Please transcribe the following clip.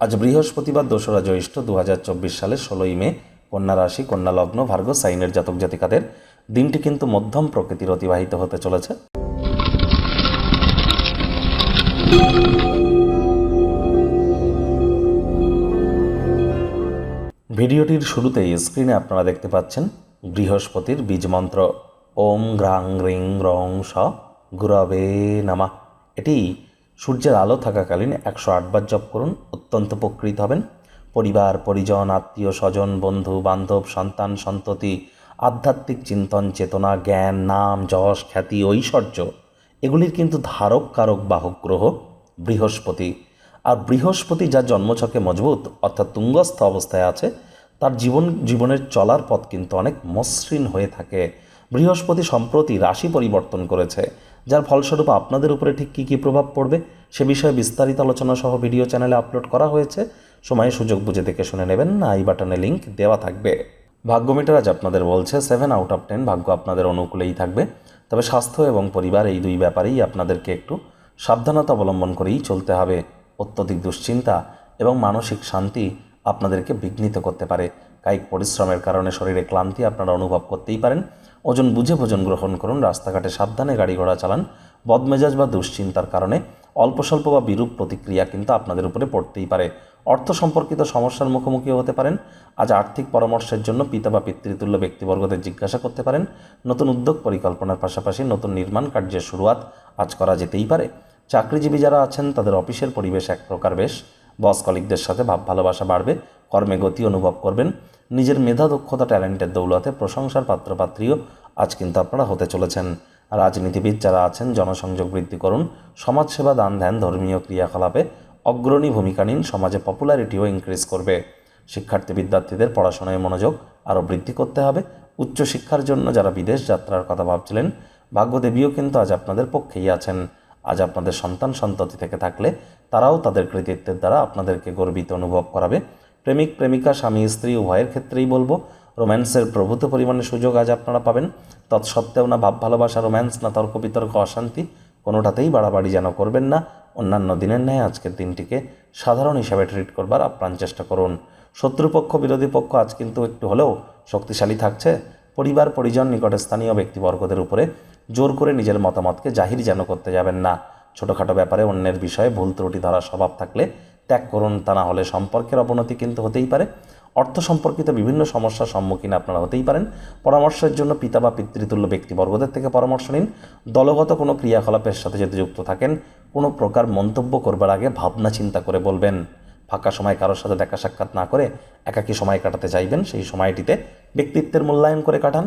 আজ বৃহস্পতিবার দোসরা জ্যৈষ্ঠ দু হাজার চব্বিশ সালের ষোলোই মে, কন্যা রাশি, কন্যা লগ্ন ভার্গ সাইনের জাতক জাতিকাদের দিনটি কিন্তু মধ্যম প্রকৃতির অতিবাহিত হতে চলেছে। ভিডিওটির শুরুতেই স্ক্রিনে আপনারা দেখতে পাচ্ছেন বৃহস্পতির বীজ মন্ত্র। ওম গ্রাং রিং, রং, স, গুরবে, নামা। এটি সূর্যের আলো থাকাকালীন একশো আটবার জপ করুন, অত্যন্ত উপকৃত হবেন। পরিবার, পরিজন, আত্মীয়, স্বজন, বন্ধু, বান্ধব, সন্তান, সন্ততি, আধ্যাত্মিক চিন্তন, চেতনা, জ্ঞান, নাম, যশ, খ্যাতি, ঐশ্বর্য, এগুলির কিন্তু ধারক, কারক, বাহক গ্রহ বৃহস্পতি। আর বৃহস্পতি যার জন্মছকে মজবুত, অর্থাৎ তুঙ্গস্থ অবস্থায় আছে, তার জীবন, জীবনের চলার পথ কিন্তু অনেক মসৃণ হয়ে থাকে। বৃহস্পতি সম্প্রতি রাশি পরিবর্তন করেছে, যার ফলস্বরূপ আপনাদের উপরে ঠিক কী কী প্রভাব পড়বে সে বিষয়ে বিস্তারিত আলোচনা সহ ভিডিও চ্যানেলে আপলোড করা হয়েছে। সময়ে সুযোগ বুঝে দেখে শুনে নেবেন না আই বাটনে লিঙ্ক দেওয়া থাকবে। ভাগ্যমিটার আজ আপনাদের বলছে সেভেন আউট অফ টেন ভাগ্য আপনাদের অনুকূলেই থাকবে। তবে স্বাস্থ্য এবং পরিবার এই দুই ব্যাপারেই আপনাদেরকে একটু সাবধানতা অবলম্বন করেই চলতে হবে। অত্যধিক দুশ্চিন্তা এবং মানসিক শান্তি আপনাদেরকে বিঘ্নিত করতে পারে। কায়িক পরিশ্রমের কারণে শরীরে ক্লান্তি আপনারা অনুভব করতেই পারেন। ওজন বুঝে ভোজন গ্রহণ করুন, রাস্তাঘাটে সাবধানে গাড়ি ঘোড়া চালান। বদমেজাজ বা দুশ্চিন্তার কারণে অল্প স্বল্প বা বিরূপ প্রতিক্রিয়া কিন্তু আপনাদের উপরে পড়তেই পারে। অর্থ সম্পর্কিত সমস্যার মুখোমুখি হতে পারেন। আজ আর্থিক পরামর্শের জন্য পিতা বা পিতৃতুল্য ব্যক্তিবর্গদের জিজ্ঞাসা করতে পারেন। নতুন উদ্যোগ পরিকল্পনার পাশাপাশি নতুন নির্মাণ কার্যের শুরুয়াত আজ করা যেতেই পারে। চাকরিজীবী যারা আছেন, তাদের অফিসের পরিবেশ এক প্রকার বেশ। বস কলিকদের সাথে ভাব ভালোবাসা বাড়বে, কর্মে গতি অনুভব করবেন। নিজের মেধা, দক্ষতা, ট্যালেন্টের দৌলতে প্রশংসার পাত্রপাত্রীও আজ কিন্তু আপনারা হতে চলেছেন। রাজনীতিবিদ যারা আছেন, জনসংযোগ বৃদ্ধি করুন, সমাজসেবা দান ধ্যান, ধর্মীয় ক্রিয়াকলাপে অগ্রণী ভূমিকা নিন, সমাজে পপুলারিটিও ইনক্রিজ করবে। শিক্ষার্থী বিদ্যার্থীদের পড়াশোনায় মনোযোগ আরও বৃদ্ধি করতে হবে। উচ্চশিক্ষার জন্য যারা বিদেশ যাত্রার কথা ভাবছিলেন, ভাগ্যদেবীও কিন্তু আজ আপনাদের পক্ষেই আছেন। আজ আপনাদের সন্তান সন্ততি থেকে থাকলে তারাও তাদের কৃতিত্বের দ্বারা আপনাদেরকে গর্বিত অনুভব করাবে। প্রেমিক, প্রেমিকা, স্বামী, স্ত্রী, উভয়ের ক্ষেত্রেই বলব, রোম্যান্সের প্রভূত পরিমাণে সুযোগ আজ আপনারা পাবেন। তৎসত্ত্বেও না ভাব, ভালোবাসা, রোম্যান্স, না তর্ক, বিতর্ক, অশান্তি, কোনোটাতেই বাড়াবাড়ি যেন করবেন না। অন্যান্য দিনের ন্যায় আজকের দিনটিকে সাধারণ হিসাবে ট্রিট করবার আপ্রাণ চেষ্টা করুন। শত্রুপক্ষ, বিরোধী পক্ষ আজ কিন্তু একটু হলেও শক্তিশালী থাকছে। পরিবার, পরিজন, নিকটে স্থানীয় ব্যক্তিবর্গদের উপরে জোর করে নিজের মতামতকে জাহির যেন করতে যাবেন না। ছোটোখাটো ব্যাপারে অন্যের বিষয়ে ভুল ত্রুটি ধরার স্বভাব থাকলে ত্যাগ করুন তা না হলে সম্পর্কের অবনতি কিন্তু হতেই পারে। অর্থ সম্পর্কিত বিভিন্ন সমস্যার সম্মুখীন আপনারা হতেই পারেন। পরামর্শের জন্য পিতা বা পিতৃতুল্য ব্যক্তিবর্গদের থেকে পরামর্শ নিন। দলগত কোনো ক্রিয়াকলাপের সাথে যদি যুক্ত থাকেন, কোনো প্রকার মন্তব্য করবার আগে ভাবনা চিন্তা করে বলবেন। ফাঁকা সময় কারোর সাথে দেখা সাক্ষাৎ না করে একাকী সময় কাটাতে চাইবেন, সেই সময়টিতে ব্যক্তিত্বের মূল্যায়ন করে কাটান।